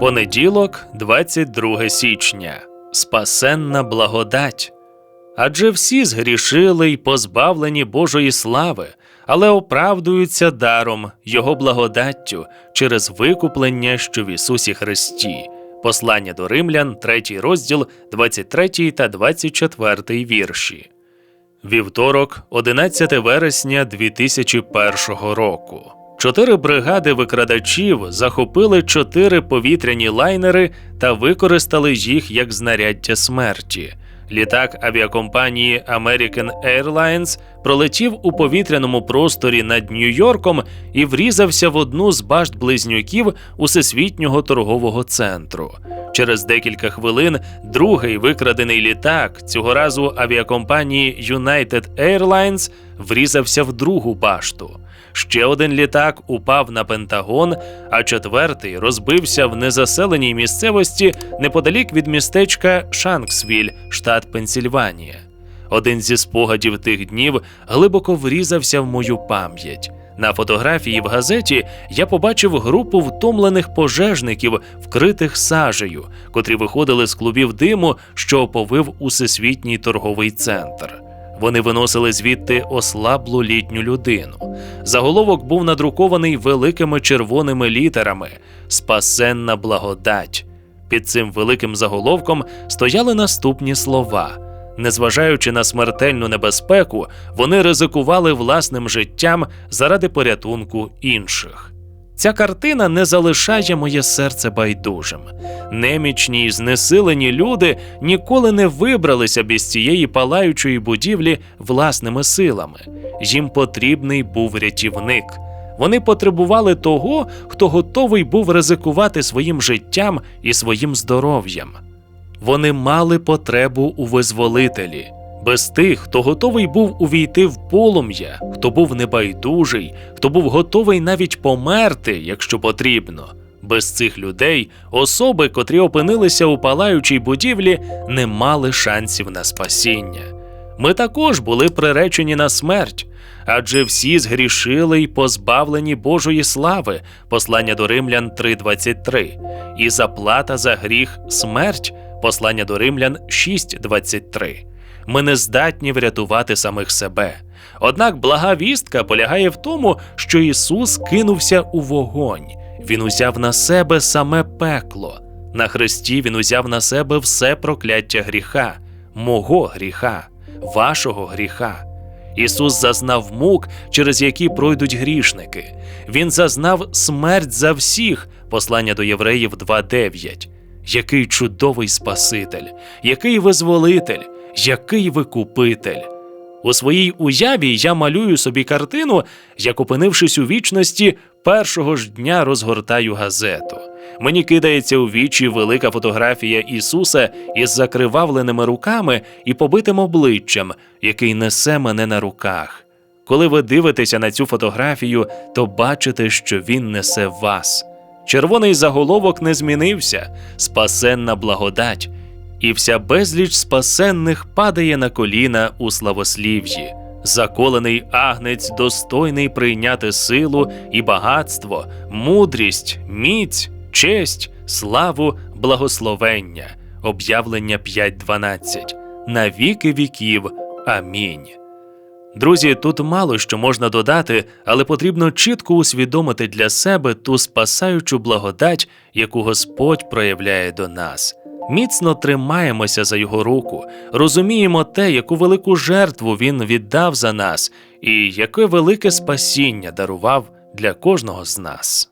Понеділок, 22 січня. Спасенна благодать. Адже всі згрішили й позбавлені Божої слави, але оправдуються даром Його благодаттю через викуплення, що в Ісусі Христі. Послання до Римлян, 3 розділ, 23 та 24 вірші. Вівторок, 11 вересня 2001 року. Чотири бригади викрадачів захопили чотири повітряні лайнери та використали їх як знаряддя смерті. Літак авіакомпанії American Airlines пролетів у повітряному просторі над Нью-Йорком і врізався в одну з башт близнюків Усесвітнього торгового центру. Через декілька хвилин другий викрадений літак, цього разу авіакомпанії United Airlines, врізався в другу башту. Ще один літак упав на Пентагон, а четвертий розбився в незаселеній місцевості неподалік від містечка Шанксвіль, штат Пенсільванія. Один зі спогадів тих днів глибоко врізався в мою пам'ять. На фотографії в газеті я побачив групу втомлених пожежників, вкритих сажею, котрі виходили з клубів диму, що оповив усесвітній торговий центр. Вони виносили звідти ослаблу літню людину. Заголовок був надрукований великими червоними літерами Спасенна благодать. Під цим великим заголовком стояли наступні слова. Незважаючи на смертельну небезпеку, вони ризикували власним життям заради порятунку інших. Ця картина не залишає моє серце байдужим. Немічні й знесилені люди ніколи не вибралися б із цієї палаючої будівлі власними силами. Їм потрібний був рятівник. Вони потребували того, хто готовий був ризикувати своїм життям і своїм здоров'ям. Вони мали потребу у визволителі. Без тих, хто готовий був увійти в полум'я, хто був небайдужий, хто був готовий навіть померти, якщо потрібно. Без цих людей особи, котрі опинилися у палаючій будівлі, не мали шансів на спасіння. Ми також були приречені на смерть, адже всі згрішили й позбавлені Божої слави, послання до Римлян 3.23, і заплата за гріх смерть, послання до Римлян 6.23 ми не здатні врятувати самих себе. Однак блага вістка полягає в тому, що Ісус кинувся у вогонь, Він узяв на себе саме пекло. На хресті Він узяв на себе все прокляття гріха, мого гріха, вашого гріха. Ісус зазнав мук, через які пройдуть грішники. Він зазнав смерть за всіх, послання до євреїв 2.9. Який чудовий Спаситель, який визволитель, який викупитель. У своїй уяві я малюю собі картину, як, опинившись у вічності, першого ж дня розгортаю газету. Мені кидається у вічі велика фотографія Ісуса із закривавленими руками і побитим обличчям, який несе мене на руках. Коли ви дивитеся на цю фотографію, то бачите, що Він несе вас. Червоний заголовок не змінився, спасенна благодать і вся безліч спасенних падає на коліна у славослів'ї. Заколений агнець, достойний прийняти силу і багатство, мудрість, міць, честь, славу, благословення, об'явлення 5.12. на віки віків. Амінь. Друзі, тут мало що можна додати, але потрібно чітко усвідомити для себе ту спасаючу благодать, яку Господь проявляє до нас. Міцно тримаємося за його руку, розуміємо те, яку велику жертву він віддав за нас, і яке велике спасіння дарував для кожного з нас.